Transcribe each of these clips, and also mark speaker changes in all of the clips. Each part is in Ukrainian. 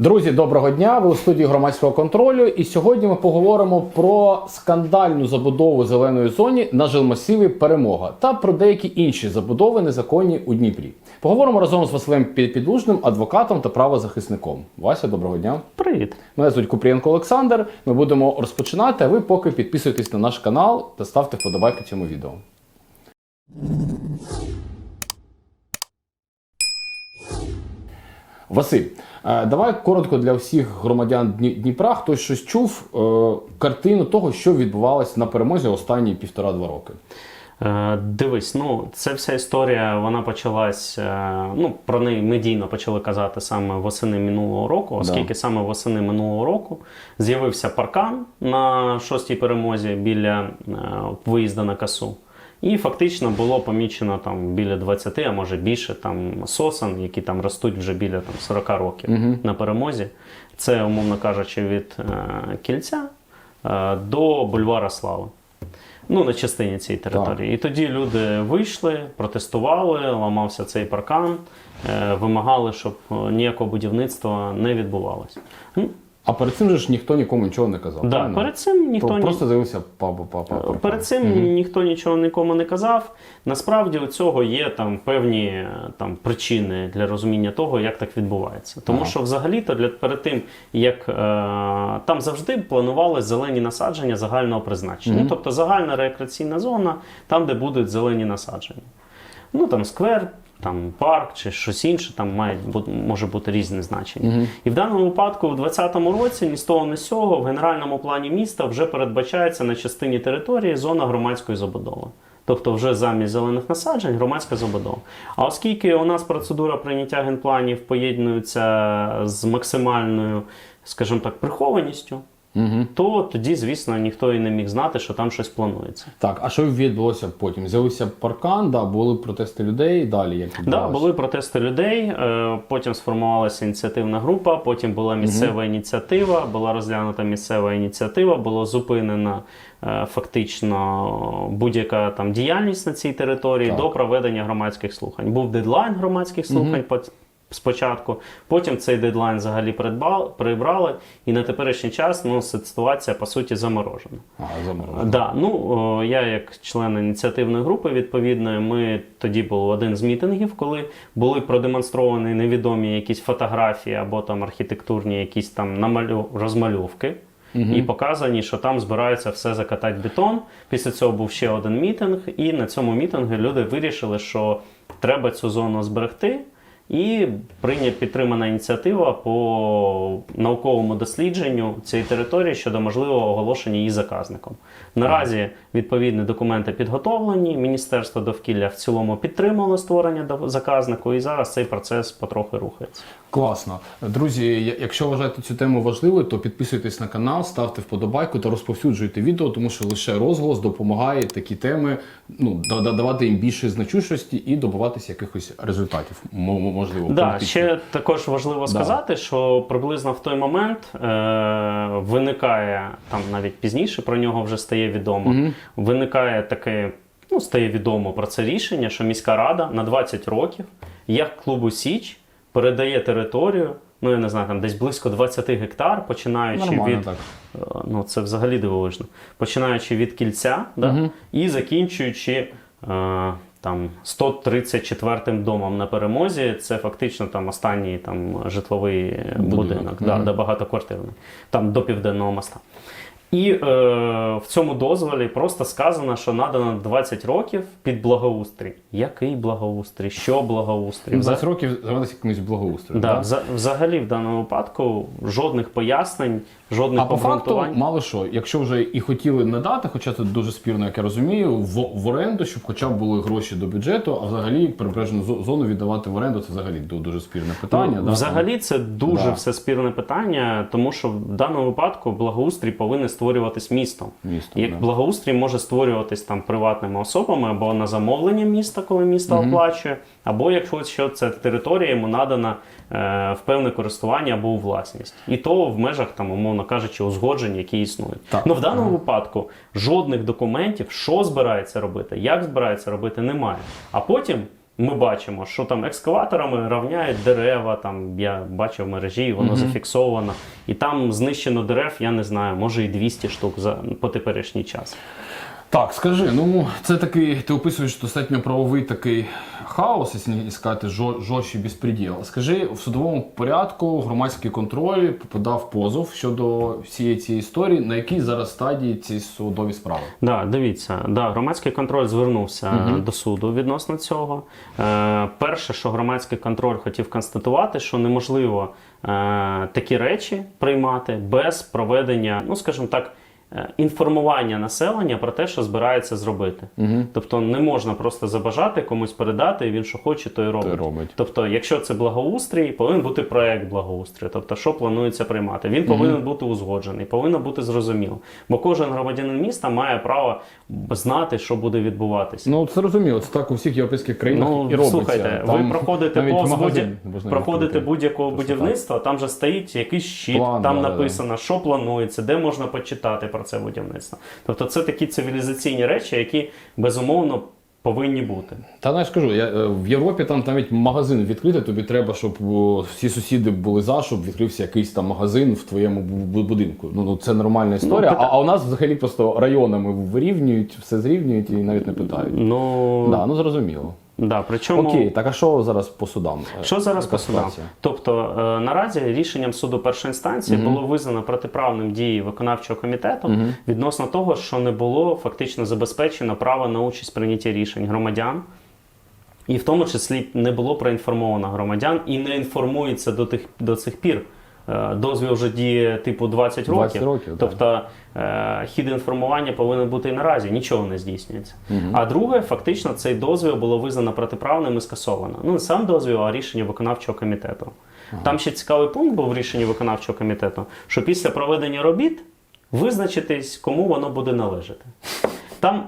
Speaker 1: Друзі, доброго дня! Ви у студії громадського контролю. І сьогодні ми поговоримо про скандальну забудову зеленої зоні на жилмасиві Перемога та про деякі інші забудови незаконні у Дніпрі. Поговоримо разом з Василем Під- Підлужним, адвокатом та правозахисником. Вася, доброго дня.
Speaker 2: Привіт.
Speaker 1: Мене звуть Купрієнко Олександр. Ми будемо розпочинати. А ви поки підписуйтесь на наш канал та ставте вподобайки цьому відео. Василь, давай коротко для всіх громадян Дніпра, хтось щось чув е, картину того, що відбувалось на перемозі останні півтора-два роки.
Speaker 2: Е, Дивись, ну це вся історія. Вона почалась. е, Ну про неї медійно почали казати саме восени минулого року, оскільки саме восени минулого року з'явився паркан на шостій перемозі біля е, виїзду на касу. І фактично було помічено там біля 20, а може більше там сосен, які там ростуть вже біля там 40 років на перемозі. Це, умовно кажучи, від е, кільця е, до бульвара Слави. Ну, на частині цієї території. І тоді люди вийшли, протестували, ламався цей паркан, е, вимагали, щоб е, ніякого будівництва не відбувалося.
Speaker 1: А перед цим же ж ніхто нікому нічого не казав.
Speaker 2: да,
Speaker 1: правильно?
Speaker 2: перед цим ніхто ні-
Speaker 1: просто з'явився папа, папа.
Speaker 2: Перед цим ніхто нічого нікому не казав. Насправді у цього є там певні е, там причини для розуміння того, як так відбувається. Тому
Speaker 1: Ага.
Speaker 2: що взагалі-то для перед тим, як е, там завжди планували зелені насадження загального призначення. Ну, тобто загальна рекреаційна зона, там, де будуть зелені насадження. Ну там сквер, там парк чи щось інше, там має може бути різне значення. І в даному випадку, у 2020 році, ні з того, ні з цього, в генеральному плані міста вже передбачається на частині території зона громадської забудови. Тобто, вже замість зелених насаджень громадська забудова. А оскільки у нас процедура прийняття генпланів поєднується з максимальною, скажімо так, прихованістю,
Speaker 1: Угу.
Speaker 2: то тоді, звісно, ніхто і не міг знати, що там щось планується.
Speaker 1: Так, а що відбулося потім? З'явився паркан, да, були протести людей, далі як
Speaker 2: Да, були протести людей. е, Потім сформувалася ініціативна група. Потім була місцева ініціатива, була розглянута місцева ініціатива, було зупинена е, фактично будь-яка там діяльність на цій території
Speaker 1: Так.
Speaker 2: до проведення громадських слухань. Був дедлайн громадських слухань. по- Спочатку, потім цей дедлайн взагалі придбали, прибрали, і на теперішній час ну, ситуація по суті заморожена.
Speaker 1: Ага, заморозили.
Speaker 2: Да, ну я як член ініціативної групи відповідної, ми тоді був один з мітингів, коли були продемонстровані невідомі якісь фотографії або там архітектурні якісь там намалю... розмальовки. І показані, що там збираються все закатати в бетон. Після цього був ще один мітинг, і на цьому мітингу люди вирішили, що треба цю зону зберегти. І прийня підтримана ініціатива по науковому дослідженню цієї території щодо можливого оголошення її заказником. Наразі відповідні документи підготовлені. Міністерство довкілля в цілому підтримало створення заказнику, і зараз цей процес потрохи рухається.
Speaker 1: Класно. Друзі, якщо вважаєте цю тему важливою, то підписуйтесь на канал, ставте вподобайку та розповсюджуйте відео, тому що лише розголос допомагає такі теми ну, да- да- давати їм більше значущості і добиватися якихось результатів. Можливо,
Speaker 2: Да, ще також важливо сказати, що приблизно в той момент е, виникає там навіть пізніше про нього вже стає відомо. Виникає таке, ну стає відомо про це рішення, що міська рада на 20 років, як клубу Січ, передає територію. Ну, я не знаю, там десь близько 20 гектар, починаючи
Speaker 1: Нормально
Speaker 2: від
Speaker 1: так.
Speaker 2: Е, ну це взагалі дивовижно. Починаючи від кільця да, і закінчуючи е, там 134 домом на перемозі, це фактично там останній там житловий будинок, да, да, багатоквартирний, там до південного моста. І е, в цьому дозволі просто сказано, що надано 20 років під благоустрій. Який благоустрій? Що благоустрій?
Speaker 1: Ну, 20 років завелися якимось благоустрій.
Speaker 2: Да,
Speaker 1: да?
Speaker 2: взагалі в даному випадку жодних пояснень, жодних
Speaker 1: А по факту, мало що, якщо вже і хотіли надати, хоча це дуже спірно, як я розумію, в, в оренду, щоб хоча б були гроші до бюджету, а взагалі прибережну зону віддавати в оренду, це взагалі ду- дуже спірне питання.
Speaker 2: Ну,
Speaker 1: да,
Speaker 2: Взагалі це дуже
Speaker 1: Да.
Speaker 2: все спірне питання, тому що в даному випадку благоустрій повинен створюватись містом.
Speaker 1: місто.
Speaker 2: Як
Speaker 1: да.
Speaker 2: благоустрій може створюватись там приватними особами або на замовлення міста, коли місто оплачує, або якщо що ця територія йому надана е, в певне користування або у власність, і то в межах там, умовно кажучи, узгоджень, які існують.
Speaker 1: Так.
Speaker 2: Ну в даному випадку жодних документів, що збирається робити, як збирається робити, немає. А потім ми бачимо, що там екскаваторами равняють дерева. Там я бачив в мережі, воно зафіксовано. І там знищено дерев, я не знаю, може і 200 штук за по теперішній час.
Speaker 1: Так, скажи, ну це такий, ти описуєш достатньо правовий такий хаос, якщо не сказати жо- жорсткий безпреділ. Скажи, в судовому порядку громадський контроль подав позов щодо всієї цієї історії. На якій зараз стадії ці судові справи?
Speaker 2: Да, дивіться, да, громадський контроль звернувся до суду відносно цього. Е, перше, що громадський контроль хотів констатувати, що неможливо е, такі речі приймати без проведення, ну скажімо так. Е, Інформування населення про те, що збирається зробити. Тобто не можна просто забажати комусь передати, і він що хоче, то й робить.
Speaker 1: робить.
Speaker 2: Тобто, якщо це благоустрій, повинен бути проект благоустрою. Тобто, що планується приймати. Він повинен бути узгоджений, повинен бути зрозуміло. Бо кожен громадянин міста має право знати, що буде відбуватися.
Speaker 1: Ну це розуміло, це так у всіх європейських країнах і
Speaker 2: Ну,
Speaker 1: робиться.
Speaker 2: слухайте,
Speaker 1: Там
Speaker 2: ви проходите повз будь- проходите будь-якого
Speaker 1: Просто
Speaker 2: будівництва, там же стоїть якийсь щит,
Speaker 1: План,
Speaker 2: там
Speaker 1: да,
Speaker 2: написано, що планується, де можна почитати про це будівництво. Тобто це такі цивілізаційні речі, які безумовно повинні бути.
Speaker 1: Та не скажу, я е, в Європі там навіть магазин відкрити, тобі треба, щоб всі сусіди були за, щоб відкрився якийсь там магазин в твоєму бу- бу- будинку. Ну, ну це нормальна історія.
Speaker 2: пита-
Speaker 1: а, а у нас взагалі просто районами вирівнюють, все зрівнюють і навіть не питають.
Speaker 2: Ну,
Speaker 1: Да, ну зрозуміло.
Speaker 2: Да, причому...
Speaker 1: Окей, так а що зараз по судам? Е,
Speaker 2: Що зараз
Speaker 1: яка
Speaker 2: по судам?
Speaker 1: ситуація?
Speaker 2: Тобто е, наразі рішенням суду першої інстанції було визнано протиправним дії виконавчого комітету відносно того, що не було фактично забезпечено право на участь в прийнятті рішень громадян. І в тому числі не було проінформовано громадян і не інформується до тих до цих пір. Е, Дозвіл вже діє типу 20 років.
Speaker 1: 20 років,
Speaker 2: тобто е, хід інформування повинен бути і наразі, нічого не здійснюється. А друге, фактично, цей дозвіл було визнано протиправним і скасовано. Ну не сам дозвіл, а рішення виконавчого комітету. Там ще цікавий пункт був в рішенні виконавчого комітету, що після проведення робіт визначитись, кому воно буде належати. Там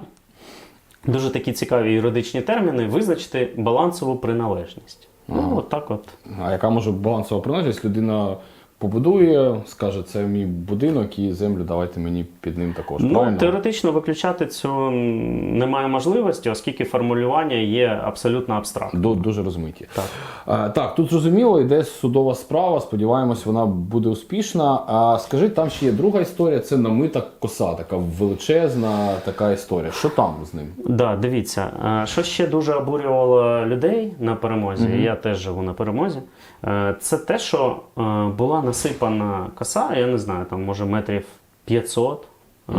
Speaker 2: дуже такі цікаві юридичні терміни визначити балансову приналежність. Ну, от так от.
Speaker 1: А яка може балансова приналежність? Людина побудує, скаже, це мій будинок і землю давайте мені під ним також.
Speaker 2: Ну,
Speaker 1: правильно?
Speaker 2: теоретично виключати м, немає можливості, оскільки формулювання є абсолютно абстрактним.
Speaker 1: Ду- Дуже розмиті.
Speaker 2: Так.
Speaker 1: А, так, тут зрозуміло, йде судова справа. Сподіваємось, вона буде успішна. А скажи, там ще є друга історія. Це намита коса, така величезна така історія. Що там з ним?
Speaker 2: Да, дивіться, е, що ще дуже обурювало людей на перемозі, я теж живу на перемозі. е, Це те, що е, була насипана коса, я не знаю, там може метрів 500, е,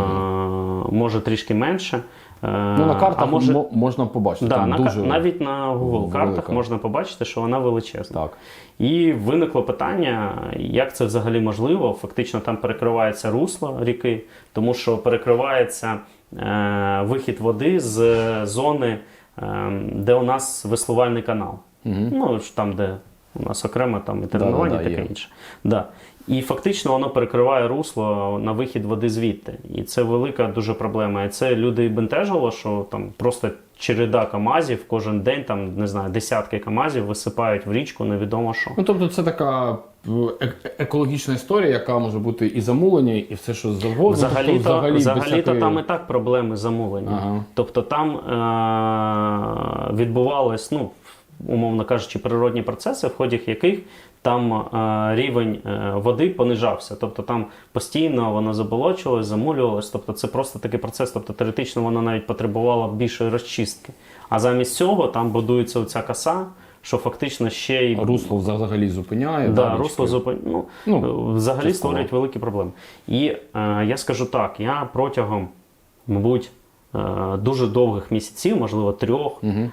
Speaker 2: може трішки менше. е,
Speaker 1: Ну на картах
Speaker 2: а може,
Speaker 1: можна побачити.
Speaker 2: да,
Speaker 1: там
Speaker 2: на,
Speaker 1: дуже
Speaker 2: навіть на Google картах
Speaker 1: велика.
Speaker 2: можна побачити, що вона величезна.
Speaker 1: так.
Speaker 2: І виникло питання, як це взагалі можливо. Фактично там перекривається русло ріки, тому що перекривається е, вихід води з зони, е, де у нас веслувальний канал. Ну, там, де у нас окремо там і тренування,
Speaker 1: Да-да-да,
Speaker 2: таке
Speaker 1: є.
Speaker 2: інше. Да. І фактично воно перекриває русло на вихід води звідти. І це велика дуже проблема. І це люди бентежило, що там просто череда камазів кожен день, там не знаю, десятки камазів висипають в річку, невідомо що.
Speaker 1: Ну тобто, це така е, е- екологічна історія, яка може бути і замулення, і все, що завгодно.
Speaker 2: Взагалі-то,
Speaker 1: тобто,
Speaker 2: взагалі-то
Speaker 1: всякої-
Speaker 2: там і так проблеми замовлення.
Speaker 1: Ага.
Speaker 2: Тобто там е- відбувались, ну, умовно кажучи, природні процеси, в ході яких там е- рівень е- води понижався. Тобто там постійно воно заболочувалось, замулювалось. Тобто це просто такий процес. Тобто теоретично воно навіть потребувало більшої розчистки. А замість цього там будується оця коса, що фактично ще й
Speaker 1: русло взагалі зупиняє.
Speaker 2: Да, русло зупин... ну,
Speaker 1: Ну,
Speaker 2: взагалі створюють великі проблеми. І е, я скажу так: я протягом, мабуть, дуже довгих місяців, можливо, трьох, е,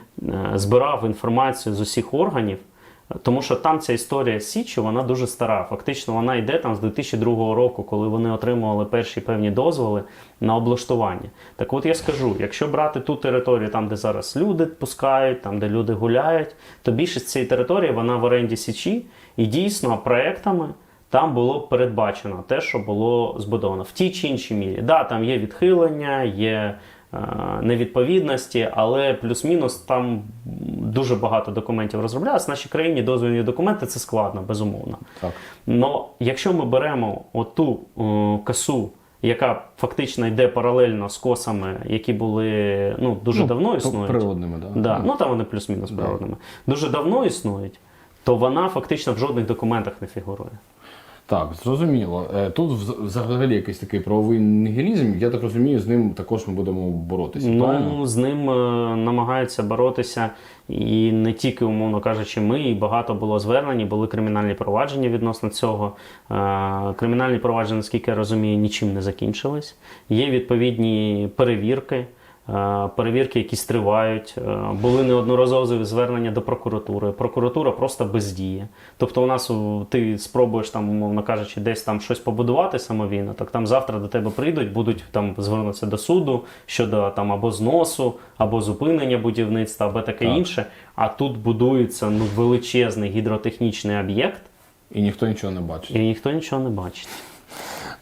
Speaker 2: збирав інформацію з усіх органів. Тому що там ця історія Січі, вона дуже стара. Фактично, вона йде там з 2002 року, коли вони отримували перші певні дозволи на облаштування. Так от я скажу: якщо брати ту територію, там, де зараз люди пускають, там, де люди гуляють, то більшість цієї території вона в оренді Січі, і дійсно проектами там було передбачено те, що було збудовано в тій чи іншій мірі. Да, там є відхилення, є е, невідповідності, але плюс-мінус там дуже багато документів розроблялось. В нашій країні дозвільні документи це складно, безумовно.
Speaker 1: Так.
Speaker 2: Но якщо ми беремо оту е, косу яка фактично йде паралельно з косами, які були ну, дуже
Speaker 1: Ну,
Speaker 2: давно існують.
Speaker 1: Природними, да.
Speaker 2: Да, ну там вони плюс-мінус
Speaker 1: Да.
Speaker 2: природними. Дуже давно існують, то вона фактично в жодних документах не фігурує.
Speaker 1: Так, зрозуміло. Е, Тут взагалі якийсь такий правовий нігілізм. Я так розумію, з ним також ми будемо боротися. правильно?
Speaker 2: Ну, з ним е, намагаються боротися і не тільки, умовно кажучи, ми, і багато було звернень, були кримінальні провадження відносно цього. Е, Кримінальні провадження, наскільки я розумію, нічим не закінчились. Є відповідні перевірки. Е, Перевірки, якісь тривають, Е, були неодноразові звернення до прокуратури. Прокуратура просто бездіє. Тобто, у нас ти спробуєш там, умовно кажучи, десь там щось побудувати самовільно, так там завтра до тебе прийдуть, будуть там звернутися до суду щодо там або зносу, або зупинення будівництва, або таке
Speaker 1: Так.
Speaker 2: інше. А тут будується ну величезний гідротехнічний об'єкт,
Speaker 1: І ніхто нічого не бачить.
Speaker 2: і ніхто нічого не бачить.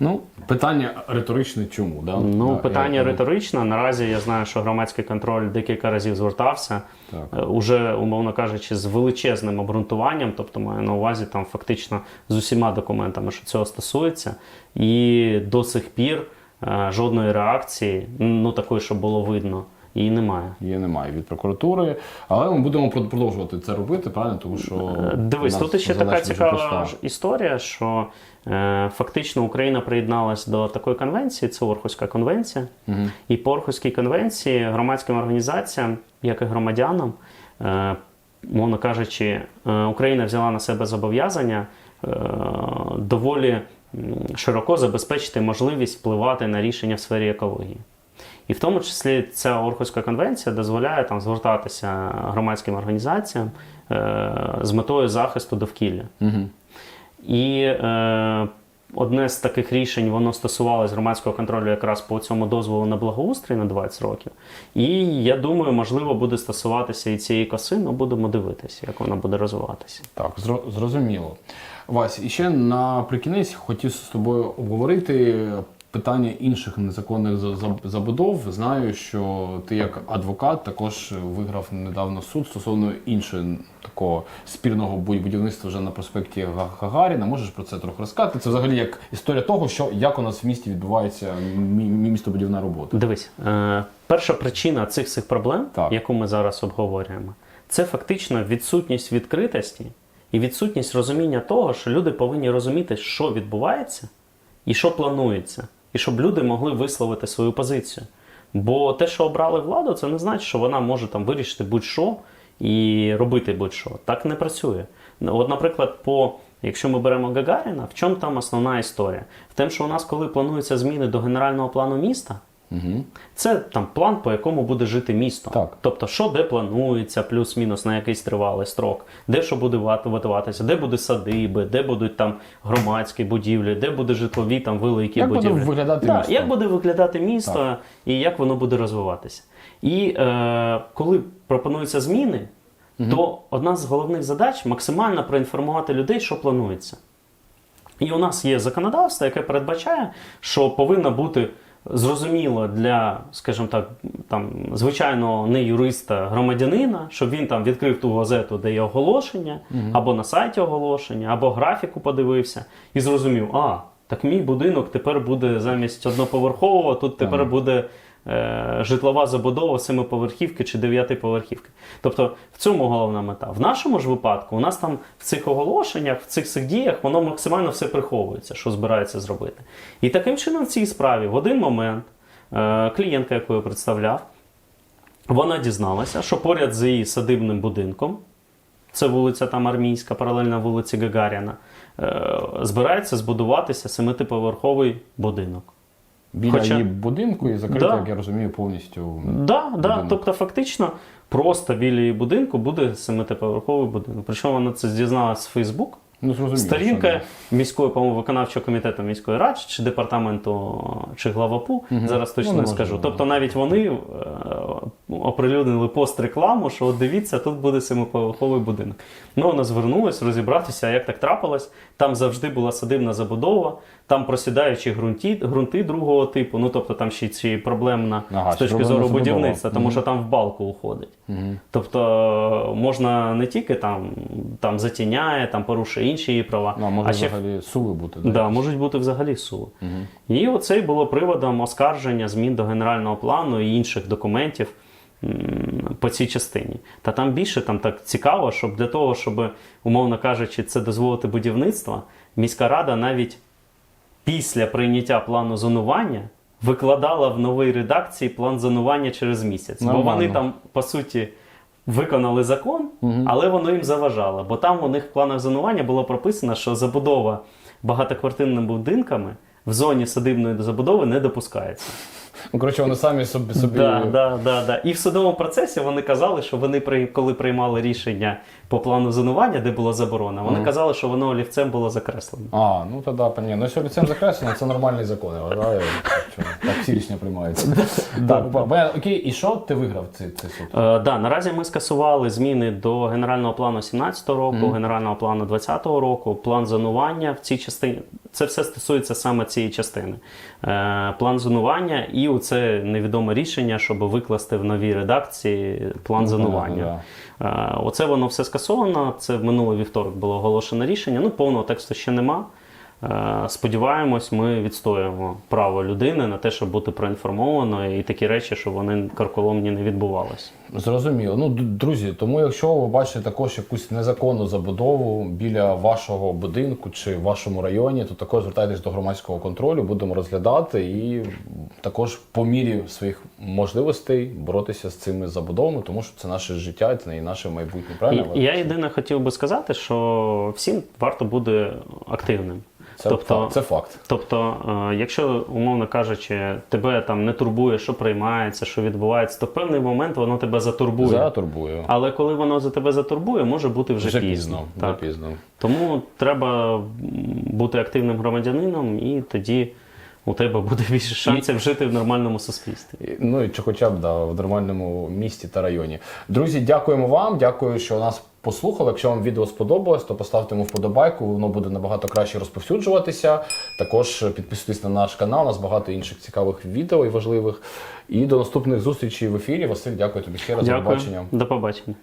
Speaker 1: Ну, питання риторичне чому? Да?
Speaker 2: Ну,
Speaker 1: Да,
Speaker 2: питання
Speaker 1: я-
Speaker 2: риторичне. Наразі я знаю, що громадський контроль декілька разів звертався,
Speaker 1: Так.
Speaker 2: е, уже, умовно кажучи, з величезним обґрунтуванням, тобто маю на увазі там фактично з усіма документами, що цього стосується, і до сих пір е, жодної реакції, ну такої, що було видно, її немає.
Speaker 1: Її немає від прокуратури, але ми будемо продовжувати це робити, правильно? Тому що
Speaker 2: Е, Дивись, тут ще така цікава історія, що е, фактично Україна приєдналась до такої конвенції, це Орхуська конвенція.
Speaker 1: Мгм.
Speaker 2: І по Орхуській конвенції громадським організаціям, як і громадянам, е, мовно кажучи, е, Україна взяла на себе зобов'язання е, доволі широко забезпечити можливість впливати на рішення в сфері екології. І в тому числі ця Орхуська конвенція дозволяє там звертатися громадським організаціям е, з метою захисту довкілля.
Speaker 1: Мгм.
Speaker 2: І е, одне з таких рішень воно стосувалось громадського контролю якраз по цьому дозволу на благоустрій на 20 років. І я думаю, можливо, буде стосуватися і цієї коси, але будемо дивитися, як вона буде розвиватися.
Speaker 1: Так, зро- зрозуміло. Вась, і ще наприкінець хотів з тобою обговорити питання інших незаконних за- за- забудов. Знаю, що ти як адвокат також виграв недавно суд стосовно іншого такого спірного будівництва вже на проспекті Га- Гагаріна. Можеш про це трохи розказати? Це взагалі як історія того, що як у нас в місті відбувається мі- мі- містобудівна робота.
Speaker 2: Дивись, е, перша причина цих всіх проблем,
Speaker 1: Так.
Speaker 2: яку ми зараз обговорюємо, це фактично відсутність відкритості і відсутність розуміння того, що люди повинні розуміти, що відбувається і що планується, і щоб люди могли висловити свою позицію. Бо те, що обрали владу, це не значить, що вона може там вирішити будь-що і робити будь-що. Так не працює. От, наприклад, по якщо ми беремо Гагаріна, в чому там основна історія? В тому, що у нас, коли плануються зміни до генерального плану міста,
Speaker 1: Угу.
Speaker 2: це там план, по якому буде жити місто.
Speaker 1: Так.
Speaker 2: Тобто, що де планується, плюс-мінус на якийсь тривалий строк, де що буде ват- будуватися, де буде садиби, де будуть там громадські будівлі, де буде житлові там великі
Speaker 1: Як буде
Speaker 2: будівлі.
Speaker 1: виглядати
Speaker 2: Да,
Speaker 1: місто?
Speaker 2: Як буде виглядати місто і як воно буде розвиватися. І е, коли пропонуються зміни, то одна з головних задач максимально проінформувати людей, що планується. І у нас є законодавство, яке передбачає, що повинно бути зрозуміло для, скажімо так, там звичайного не юриста громадянина, щоб він там відкрив ту газету, де є оголошення, або на сайті оголошення, або графіку подивився, і зрозумів, а так мій будинок тепер буде замість одноповерхового, тут тепер
Speaker 1: ага.
Speaker 2: буде житлова забудова семиповерхівки чи дев'ятиповерхівки. Тобто в цьому головна мета. В нашому ж випадку у нас там в цих оголошеннях, в цих всіх діях воно максимально все приховується, що збирається зробити. І таким чином в цій справі в один момент е, клієнтка, яку я представляв, вона дізналася, що поряд з її садибним будинком, це вулиця там Армійська, паралельна вулиці Гагаріна, е, збирається збудуватися семитиповерховий будинок.
Speaker 1: Біля
Speaker 2: Хоча-
Speaker 1: її будинку і закрито,
Speaker 2: Да.
Speaker 1: як я розумію, повністю.
Speaker 2: Да, да, тобто фактично просто біля її будинку буде семитиповерховий будинок. Причому вона це дізналася з Фейсбук.
Speaker 1: Ну, зрозуміло.
Speaker 2: Сторінка
Speaker 1: що
Speaker 2: міської, по-моєму, виконавчого комітету міської ради чи департаменту чи главапу, зараз точно
Speaker 1: Ну,
Speaker 2: не скажу.
Speaker 1: важливо,
Speaker 2: Тобто навіть вони е, оприлюднили пост рекламу, що от дивіться, тут буде семиповерховий будинок. Ми вона звернулись розібратися, як так трапилось. Там завжди була садибна забудова, там просідаючі ґрунті, ґрунти другого типу. Ну тобто там ще ці проблемна
Speaker 1: Ага,
Speaker 2: з точки зору будівництва, тому що там в балку уходить. Тобто можна не тільки там, там затіняє, там порушує інші її права,
Speaker 1: Ну, а може
Speaker 2: ще
Speaker 1: взагалі суви бути.
Speaker 2: Да, можуть бути взагалі суви. І оце й було приводом оскарження змін до генерального плану і інших документів по цій частині. Та там більше там так цікаво, щоб для того, щоб, умовно кажучи, це дозволити будівництво, міська рада навіть після прийняття плану зонування викладала в новій редакції план зонування через місяць. Бо вони там, по суті, виконали закон, але воно їм заважало. Бо там у них в планах зонування було прописано, що забудова багатоквартирними будинками в зоні садибної забудови не допускається.
Speaker 1: Ну, коротше, вони самі собі собі.
Speaker 2: Да, да, да, да. І в судовому процесі вони казали, що вони при коли приймали рішення по плану зонування, де була заборона, вони казали, що воно олівцем було закреслено.
Speaker 1: А, ну тоді, понятно. Ну, якщо ліцем закреслено, це нормальний закон, я вважаю. що Так всі рішення приймаються. Так, понятно. окей, і що ти виграв цей цей суд?
Speaker 2: Е, да, наразі ми скасували зміни до генерального плану 17 року, генерального плану 20 року, план зонування в цій частині. Це все стосується саме цієї частини. Е, план зонування і оце невідоме рішення, щоб викласти в новій редакції план
Speaker 1: Ну,
Speaker 2: зонування. Е, Оце воно все скасовано. Це в минулий вівторок було оголошено рішення. Ну, повного тексту ще нема. Е, Сподіваємось, ми відстоюємо право людини на те, щоб бути проінформованою, і такі речі, щоб вони карколомні не відбувалися.
Speaker 1: Зрозуміло. Ну, друзі, тому якщо ви бачите також якусь незаконну забудову біля вашого будинку чи в вашому районі, то також звертайтесь до громадського контролю, будемо розглядати і також по мірі своїх можливостей боротися з цими забудовами, тому що це наше життя, це і наше майбутнє. Правильно?
Speaker 2: І, я єдине хотів би сказати, що всім варто бути активним.
Speaker 1: Це,
Speaker 2: тобто,
Speaker 1: факт, це факт.
Speaker 2: Тобто, е, якщо, умовно кажучи, тебе там не турбує, що приймається, що відбувається, то в певний момент воно тебе затурбує.
Speaker 1: Затурбує.
Speaker 2: Але коли воно за тебе затурбує, може бути вже,
Speaker 1: Вже
Speaker 2: пізно.
Speaker 1: пізно. Вже пізно.
Speaker 2: Тому треба бути активним громадянином, і тоді у тебе буде більше шансів жити в нормальному суспільстві.
Speaker 1: Ну і чи хоча б да, в нормальному місті та районі. Друзі, дякуємо вам. Дякую, що нас послухали. Якщо вам відео сподобалось, то поставте йому вподобайку, воно буде набагато краще розповсюджуватися. Також підписуйтесь на наш канал, у нас багато інших цікавих відео і важливих. І до наступних зустрічей в ефірі. Василь, дякую тобі ще раз. До побачення.
Speaker 2: До побачення.